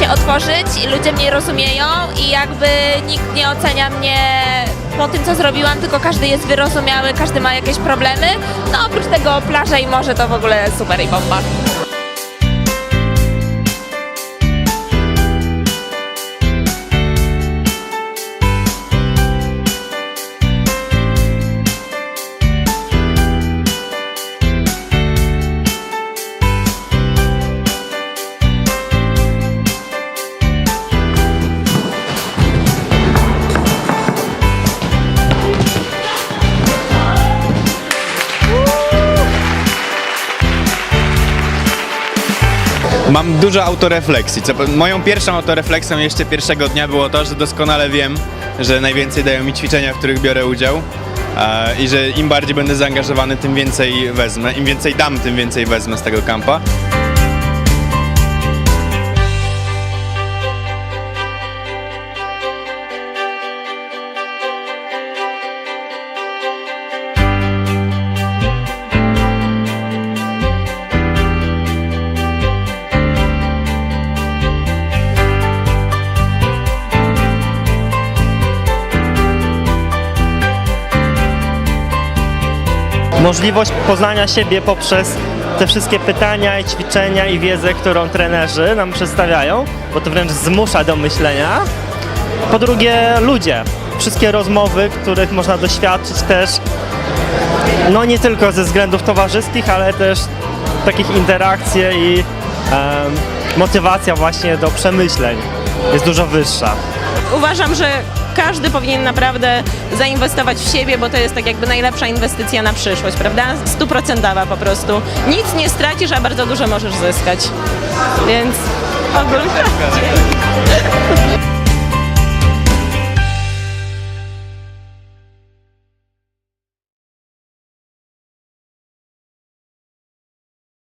się otworzyć ludzie mnie rozumieją i jakby nikt nie ocenia mnie po tym, co zrobiłam, tylko każdy jest wyrozumiały, każdy ma jakieś problemy. No oprócz tego plaża i morze to w ogóle super i bomba. Mam dużo autorefleksji. Co, moją pierwszą autorefleksją jeszcze pierwszego dnia było to, że doskonale wiem, że najwięcej dają mi ćwiczenia, w których biorę udział e, i że im bardziej będę zaangażowany, tym więcej wezmę. Im więcej dam, tym więcej wezmę z tego kampa. Możliwość poznania siebie poprzez te wszystkie pytania i ćwiczenia i wiedzę, którą trenerzy nam przedstawiają, bo to wręcz zmusza do myślenia. Po drugie, ludzie. Wszystkie rozmowy, których można doświadczyć też, no nie tylko ze względów towarzyskich, ale też takich interakcji i em, motywacja właśnie do przemyśleń jest dużo wyższa. uważam, że każdy powinien naprawdę zainwestować w siebie, bo to jest tak jakby najlepsza inwestycja na przyszłość, prawda? Stuprocentowa po prostu. Nic nie stracisz, a bardzo dużo możesz zyskać. Więc.